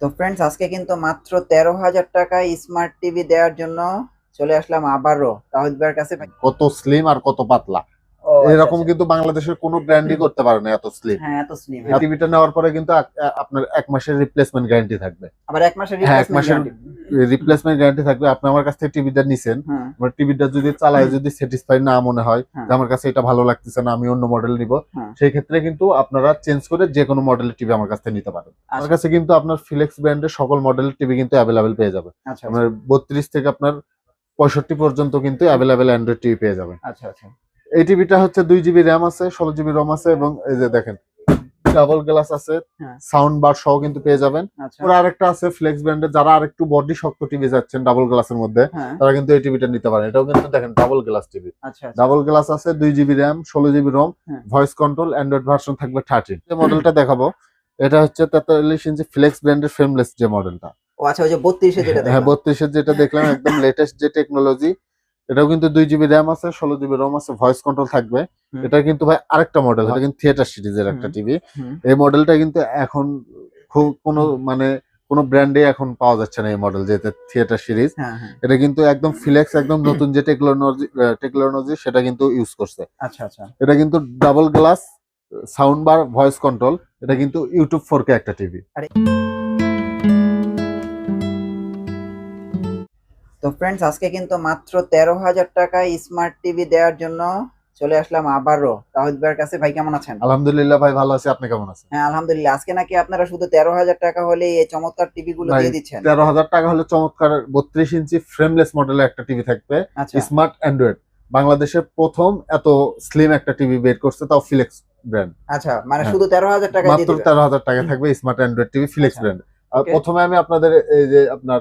তো ফ্রেন্ডস আজকে কিন্তু মাত্র তেরো হাজার টাকায় স্মার্ট টিভি দেওয়ার জন্য চলে আসলাম আবারও। তাহিদ ভাইয়ের কাছে কত স্লিম আর কত পাতলা। এরকম আচ্ছা। কিন্তু বাংলাদেশের কোনো ব্র্যান্ডই করতে পারে না এত স্লিম হ্যাঁ এত স্লিম টিভিটা নেওয়ার পরে কিন্তু আপনার এক মাসের রিপ্লেসমেন্ট গ্যারান্টি থাকবে। আবার এক মাসের হ্যাঁ, এক মাসের রিপ্লেসমেন্ট গ্যারান্টি থাকবে। আপনি আমার কাছ থেকে টিভিটা নিছেন। হ্যাঁ। আমার টিভিটা যদি চালায় যদি স্যাটিসফাই না মনে হয় হ্যাঁ। যে আমার কাছে এটা ভালো লাগতেছে না আমি অন্য মডেল নিব হ্যাঁ। সেই ক্ষেত্রে কিন্তু আপনারা চেঞ্জ করে যে কোনো মডেলের টিভি আমার কাছ থেকে নিতে পারেন। আমার আচ্ছা কাছে কিন্তু আপনার ফিলেক্স ব্র্যান্ডের সকল মডেলের টিভি কিন্তু অ্যাভেলেবেল পেয়ে যাবে আচ্ছা আপনার বত্রিশ থেকে আপনার পঁয়ষট্টি পর্যন্ত কিন্তু অ্যাভেলেবেল অ্যান্ড্রয়েড টিভি পেয়ে যাবেন। আচ্ছা আচ্ছা। এই টিভিটা হচ্ছে দুই জিবি র্যাম আছে ষোলো জিবি রম আছে এবং এই যে দেখেন ডাবল গ্লাস আছে হ্যাঁ। সাউন্ড বার সহ কিন্তু পেয়ে যাবেন আচ্ছা ওর আরেকটা আছে ফ্লেক্স ব্র্যান্ডের যারা আরেকটু বডি শক্ত টিভি যাচ্ছেন ডাবল গ্লাসের মধ্যে হ্যাঁ তারা কিন্তু এই টিভিটা নিতে পারেন এটাও কিন্তু দেখেন double glass TV. Double glass আছে দুই জিবি র্যাম ষোলো GB ROM. Voice control Android version থাকবে থার্টিন যে মডেলটা দেখাবো এটা হচ্ছে তেতাল্লিশ ইঞ্চি ফ্লেক্স ব্র্যান্ডের ফ্রেমলেস যে মডেলটা ও আচ্ছা ওই যে বত্রিশে যেটা হ্যাঁ। বত্রিশের যেটা দেখলাম একদম লেটেস্ট যে টেকনোলজি এটাও কিন্তু দুই জিবি র্যাম আছে ষোলো জিবি রম আছে ভয়েস কন্ট্রোল থাকবে। এটা কিন্তু ভাই আরেকটা মডেল এটা কিন্তু থিয়েটার সিরিজের একটা টিভি এই মডেলটা কিন্তু এখন খুব কোনো মানে কোনো ব্র্যান্ডে এখন পাওয়া যাচ্ছে না এই মডেল যেটা থিয়েটার সিরিজ এটা কিন্তু একদম ফিলেক্স একদম নতুন যে টেকনোলজি টেকনোলজি সেটা কিন্তু ইউজ করছে। আচ্ছা আচ্ছা। এটা কিন্তু double glass sound bar voice control এটা কিন্তু ইউটিউব ফোর কে একটা টিভি তো ফ্রেন্ডস আজকে কিন্তু মাত্র তেরো হাজার টাকায় স্মার্ট টিভি দেওয়ার জন্য চলে আসলাম আবারও। তাহিদ ভাইয়ের কাছে ভাই কেমন আছেন? আলহামদুলিল্লাহ ভাই ভালো আছি আপনি কেমন আছেন? হ্যাঁ আলহামদুলিল্লাহ। আজকে নাকি আপনারা শুধু তেরো হাজার টাকা হলে এই চমৎকার টিভি গুলো দিয়ে দিচ্ছেন? তেরো হাজার টাকা হলে চমৎকার বত্রিশ ইঞ্চি ফ্রেমলেস মডেলের একটা টিভি থাকবে আচ্ছা। স্মার্ট অ্যান্ড্রয়েড বাংলাদেশের প্রথম এত স্লিম একটা টিভি বের করছে তাও ফিলেক্স ব্র্যান্ড আচ্ছা মানে হ্যাঁ। শুধু তেরো হাজার টাকা মাত্র? তেরো হাজার টাকা থাকবে স্মার্ট অ্যান্ড্রয়েড টিভি ফিলেক্স আচ্ছা। ব্র্যান্ড আর প্রথমে আমি আপনাদের এই যে আপনার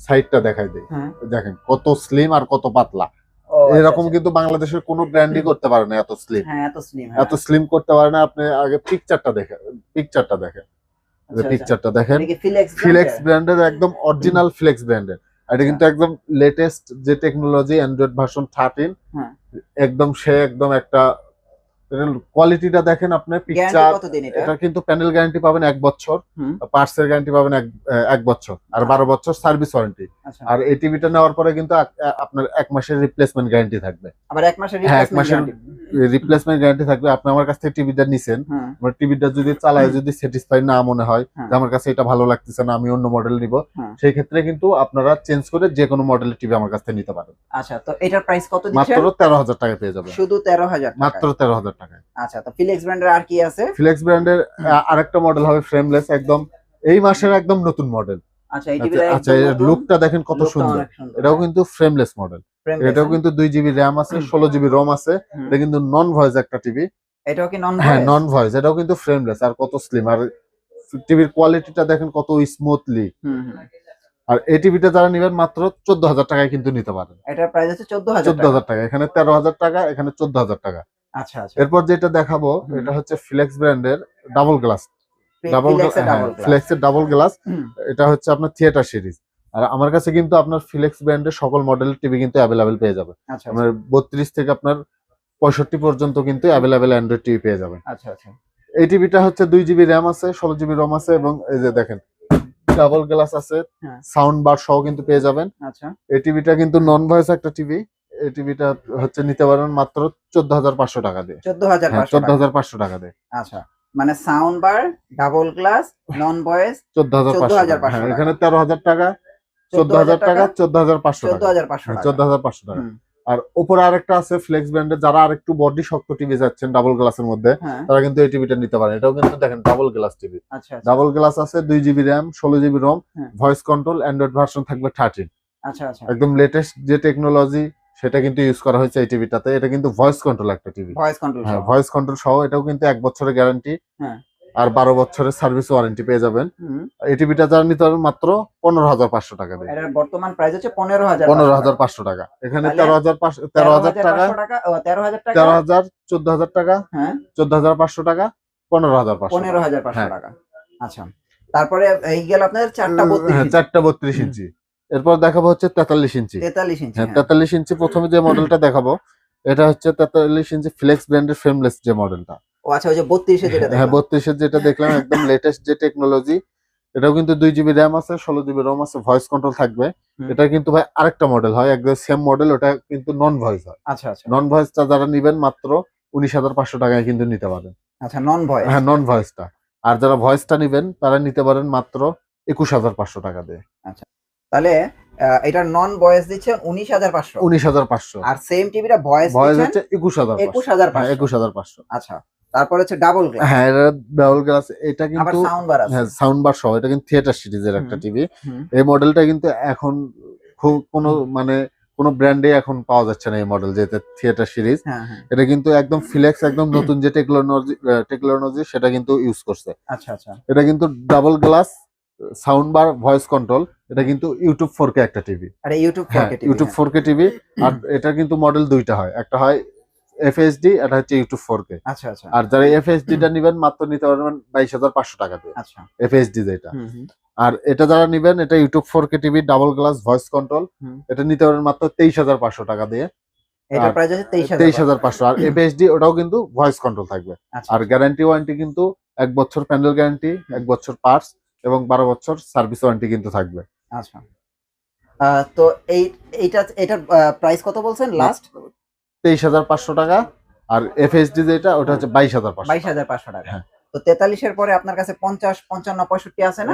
সাইডটা দেখাই দিই। হ্যাঁ। দেখেন কত স্লিম আর কত পাতলা। আচ্ছা, এরকম আচ্ছা। কিন্তু বাংলাদেশের কোনো ব্র্যান্ডই করতে পারে না এত স্লিম হ্যাঁ এত স্লিম করতে পারে না আপনি আগে পিকচারটা দেখেন পিকচারটা দেখেন। আচ্ছা, পিকচারটা দেখেন। ফিলেক্স ব্র্যান্ডের একদম অরিজিনাল ফ্লেক্স ব্র্যান্ডের এটা কিন্তু একদম লেটেস্ট যে টেকনোলজি অ্যান্ড্রয়েড ভার্সন থার্টিন হ্যাঁ। একদম সে একদম একটা কোয়ালিটিটা দেখেন আপনি পিকচার এটা? কিন্তু প্যানেল গ্যারান্টি পাবেন এক বছর হুম। পার্টসের গ্যারান্টি পাবেন এক বছর আর বারো বছর সার্ভিস ওয়ারেন্টি আচ্ছা। আর এই টিভিটা নেওয়ার পরে কিন্তু আপনার এক মাসের রিপ্লেসমেন্ট গ্যারান্টি থাকবে। আবার এক মাসের হ্যাঁ, এক মাসের- রিপ্লেসমেন্ট গ্যারান্টি থাকবে। আপনি আমার কাছ থেকে টিভিটা নিছেন আমার টিভিটা যদি চালায় যদি স্যাটিসফাই না মনে হয় হ্যাঁ। যে আমার কাছে এটা ভালো লাগতেছে না আমি অন্য মডেল নিব হ্যাঁ। সেই ক্ষেত্রে কিন্তু আপনারা চেঞ্জ করে যে কোনো মডেলের টিভি আমার কাছ থেকে নিতে পারেন। আচ্ছা তো এটার প্রাইস কত মাত্র তেরো হাজার টাকা পেয়ে যাবেন। শুধু তেরো হাজার মাত্র তেরো হাজার টাকায়। আচ্ছা তো ফিলেক্স ব্র্যান্ডের আর কি আছে? ফিলেক্স ব্র্যান্ডের আরেকটা মডেল হবে ফ্রেমলেস একদম এই মাসের একদম নতুন মডেল আচ্ছা এই আচ্ছা লুকটা দেখেন কত সুন্দর। এটাও কিন্তু ফ্রেমলেস মডেল এটাও কিন্তু দুই জিবি র্যাম আছে হুম। ষোলো জিবি রম আছে। এটা কিন্তু নন ভয়েস একটা টিভি এটাও কি নন হ্যাঁ নন ভয়েস এটাও কিন্তু ফ্রেমলেস আর কত স্লিম আর টিভির কোয়ালিটিটা দেখেন কত স্মুথলি আর এই টিভিটা যারা নেবেন মাত্র চোদ্দ হাজার টাকায় কিন্তু নিতে পারেন। এটার প্রাইস হচ্ছে চোদ্দ হাজার চোদ্দ হাজার টাকা এখানে তেরো হাজার টাকা এখানে চোদ্দ হাজার টাকা। আচ্ছা আচ্ছা। এরপর যেটা দেখাবো এটা হচ্ছে ফ্লেক্স ব্র্যান্ডের ডাবল গ্লাস ডাবল ফিলেক্সের ডাবল ফ্লেক্সের ডাবল গ্লাস এটা হচ্ছে আপনার থিয়েটার সিরিজ আর আমার কাছে কিন্তু আপনার ফিলেক্স ব্র্যান্ডের সকল মডেলের টিভি কিন্তু অ্যাভেলেবেল পেয়ে যাবে আচ্ছা আপনার বত্রিশ থেকে আপনার পঁয়ষট্টি পর্যন্ত কিন্তু অ্যাভেলেবেল অ্যান্ড্রয়েড টিভি পেয়ে যাবেন। আচ্ছা আচ্ছা। এই টিভিটা হচ্ছে দুই জিবি র্যাম আছে ষোলো জিবি রম আছে এবং এই যে দেখেন ডাবল গ্লাস আছে হ্যাঁ। সাউন্ড বার সহ কিন্তু পেয়ে যাবেন। আচ্ছা। এই টিভিটা কিন্তু নন ভয়েস একটা টিভি এই টিভিটা হচ্ছে নিতে পারেন মাত্র চোদ্দ হাজার পাঁচশো টাকা দিয়ে। চোদ্দ হাজার হ্যাঁ চোদ্দ টাকা। হাজার পাঁচশো টাকা দিয়ে। আচ্ছা মানে sound bar double glass non voice চোদ্দ হাজার পাঁচশো 14,500 টাকা হ্যাঁ, টাকা। এখানে তেরো হাজার টাকা চোদ্দ হাজার টাকা চোদ্দ হাজার পাঁচশো চোদ্দ হাজার পাঁচশো হ্যাঁ, চোদ্দ হাজার পাঁচশো টাকা। আর উপরে আরেকটা আছে ফ্লেক্স ব্র্যান্ডের যারা আরেকটু বডি শক্ত টিভি যাচ্ছেন ডাবল গ্লাসের মধ্যে হ্যাঁ। তারা কিন্তু এই টিভিটা নিতে পারেন। এটাও কিন্তু দেখেন double glass TV double glass আছে দুই জিবি র্যাম ষোলো জিবি রম হ্যাঁ। ভয়েস কন্ট্রোল অ্যান্ড্রয়েড ভার্সন থাকবে থার্টিন আচ্ছা আচ্ছা। একদম লেটেস্ট যে টেকনোলজি সেটা কিন্তু ইউজ করা হয়েছে এই টিভিটাতে এটা কিন্তু ভয়েস কন্ট্রোল একটা টিভি ভয়েস কন্ট্রোল হ্যাঁ ভয়েস কন্ট্রোল সহ এটাও কিন্তু এক বছরের গ্যারান্টি হ্যাঁ। আর বারো বছরের সার্ভিস ওয়ারেন্টি পেয়ে যাবেন। এই টিভিটা যারা নিতে পারবেন মাত্র পনেরো হাজার পাঁচশো টাকা দিয়ে। বর্তমান প্রাইস হচ্ছে পনেরো হাজার পনেরো হাজার পাঁচশো টাকা। এখানে তেরো হাজার পাঁচশো তেরো হাজার টাকা তেরো হাজার টাকা? তেরো হাজার চোদ্দ হাজার টাকা হ্যাঁ। চোদ্দ হাজার পাঁচশো টাকা পনেরো হাজার পাঁচশো পনেরো হাজার পাঁচশো হ্যাঁ। টাকা। আচ্ছা। তারপরে এই গেল আপনার চারটা হ্যাঁ বত্রিশ চারটা বত্রিশ ইঞ্চি। এরপর দেখাবো হচ্ছে তেতাল্লিশ ইঞ্চি। তেতাল্লিশ ইঞ্চি হ্যাঁ হ্যাঁ। তেতাল্লিশ ইঞ্চি প্রথমে যে মডেলটা দেখাবো এটা হচ্ছে তেতাল্লিশ ইঞ্চি ফ্লেক্স ব্র্যান্ডের ফ্রেমলেস যে মডেলটা। ও আচ্ছা ওই যে বত্রিশে যেটা হ্যাঁ বত্রিশের যেটা দেখলাম একদম লেটেস্ট যে টেকনোলজি এটাও কিন্তু দুই জিবি র্যাম আছে ষোলো জিবি রোম আছে ভয়েস কন্ট্রোল থাকবে। এটা কিন্তু ভাই আরেকটা মডেল হয় একদম সেম মডেল ওটা কিন্তু নন ভয়েস হয়। আচ্ছা আচ্ছা। নন ভয়েসটা যারা নিবেন মাত্র উনিশ হাজার পাঁচশো টাকায় কিন্তু নিতে পারেন। আচ্ছা নন ভয়েস হ্যাঁ নন ভয়েসটা আর যারা ভয়েসটা নিবেন তারা নিতে পারেন মাত্র একুশ হাজার পাঁচশো টাকা দিয়ে। তাহলে এটা নন ভয়েস দিচ্ছে উনিশ হাজার পাঁচশো। উনিশ হাজার পাঁচশো। আর সেম টিভিটা ভয়েস ভয়েস হচ্ছে একুশ হাজার একুশ হাজার হ্যাঁ একুশ হাজার পাঁচশো। আচ্ছা তারপর হচ্ছে ডাবল গ্লাস হ্যাঁ এটা ডাবল গ্লাস এটা কিন্তু সাউন্ড বার হ্যাঁ সাউন্ড বার সহ এটা কিন্তু থিয়েটার সিরিজের একটা টিভি এই মডেলটা কিন্তু এখন খুব কোনো মানে কোনো ব্র্যান্ডে এখন পাওয়া যাচ্ছে না এই মডেল যেটা থিয়েটার সিরিজ এটা কিন্তু একদম ফিলেক্স একদম নতুন যে টেকনোলজি টেকনোলজি সেটা কিন্তু ইউজ করছে। আচ্ছা আচ্ছা। এটা কিন্তু double glass sound bar voice control এটা কিন্তু ইউটিউব ফোর কে একটা টিভি। আরে ইউটিউব হ্যাঁ ইউটিউব ফোর কে টিভি আর এটা কিন্তু মডেল দুইটা হয়। একটা হয় এফএসডি এটা হচ্ছে ইউটিউব ফোর কে আচ্ছা আচ্ছা। আর যারা এফএসডি টা নিবেন মাত্র নিতে পারবেন বাইশ হাজার পাঁচশো টাকা দিয়ে। আচ্ছা। এফএসডি যেটা। আর এটা যারা নিবেন এটা YouTube four K TV double glass voice control এটা নিতে পারবেন মাত্র তেইশ হাজার পাঁচশো টাকা দিয়ে। প্রাইস আছে তেইশ হাজার পাঁচশো। আর এফএসডি ওটাও কিন্তু ভয়েস কন্ট্রোল থাকবে। আচ্ছা আর গ্যারান্টি ওয়ারেন্টি কিন্তু এক বছর প্যান্ডেল গ্যারান্টি এক বছর পার্টস এবং বারো বছর সার্ভিস ওয়ারেন্টি কিন্তু থাকবে। আচ্ছা। তো এই এইটা এটার প্রাইস কত বলছেন লাস্ট তেইশ হাজার পাঁচশো টাকা আর এফএসডি যেটা ওটা হচ্ছে বাইশ হাজার পাঁচশো বাইশ হাজার পাঁচশো টাকা। হ্যাঁ। তো তেতাল্লিশের পরে আপনার কাছে পঞ্চাশ পঞ্চান্ন পঁয়ষট্টি আছে না?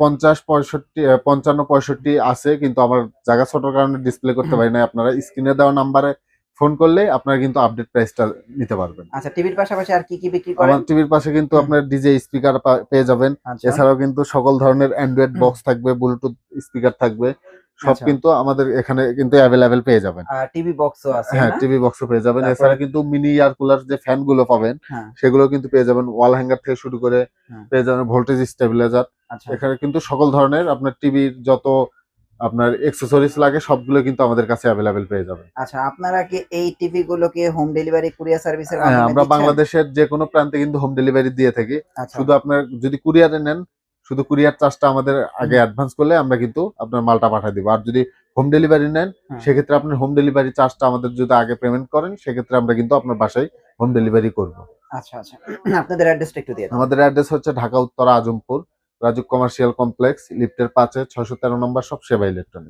পঞ্চাশ পঁয়ষট্টি পঞ্চান্ন পঁয়ষট্টি আছে কিন্তু আমার জায়গা ছোটর কারণে ডিসপ্লে করতে পারি না আপনারা স্ক্রিনে দেওয়া নাম্বারে ফোন করলে আপনারা কিন্তু আপডেট প্রাইসটা নিতে পারবেন। আচ্ছা টিভির পাশাপাশি আর কি কি বিক্রি করেন? আমার টিভির পাশে কিন্তু। আপনার ডিজে স্পিকার পেয়ে যাবেন। আচ্ছা। এছাড়াও কিন্তু সকল ধরনের অ্যান্ড্রয়েড বক্স থাকবে ব্লুটুথ স্পিকার থাকবে সব আচ্ছা। কিন্তু আমাদের এখানে কিন্তু অ্যাভেলেবেল পেয়ে যাবেন। আর টিভি বক্সও আছে হ্যাঁ? টিভি বক্সও পেয়ে যাবেন। এছাড়া কিন্তু মিনি এয়ার কুলার যে ফ্যানগুলো পাবেন হ্যাঁ। সেগুলো কিন্তু পেয়ে যাবেন ওয়াল হ্যাঙ্গার থেকে শুরু করে পেয়ে যাবেন ভোল্টেজ স্টেবিলাইজার আচ্ছা। এখানে কিন্তু সকল ধরনের আপনার টিভির যত আপনার এক্সেসরিজ লাগে সবগুলো কিন্তু আমাদের কাছে অ্যাভেলেবেল পেয়ে যাবেন। আচ্ছা আপনারা কি এই টিভি গুলোকে হোম ডেলিভারি কুরিয়ার সার্ভিসের হ্যাঁ, মাধ্যমে আমরা বাংলাদেশের যে কোনো প্রান্তে কিন্তু হোম ডেলিভারি দিয়ে থাকি। আচ্ছা। শুধু আপনার যদি কুরিয়ারে নেন শুধু কুরিয়ার চার্জটা আমাদের আগে অ্যাডভান্স করলে আমরা কিন্তু আপনার মালটা পাঠিয়ে দিব। আর যদি হোম ডেলিভারি নেন। সেক্ষেত্রে আপনার হোম ডেলিভারি চার্জটা আমাদের যদি আগে পেমেন্ট করেন সেক্ষেত্রে আমরা কিন্তু আপনার বাসায় হোম ডেলিভারি করব। আচ্ছা আচ্ছা। আপনাদের অ্যাড্রেসটা একটু দিয়ে। আমাদের অ্যাড্রেস হচ্ছে ঢাকা উত্তরা আজমপুর। রাজুক কমার্শিয়াল কমপ্লেক্স লিফটের পাঁচে ছয়শো তেরো নম্বর সব সেবা ইলেকট্রনিক।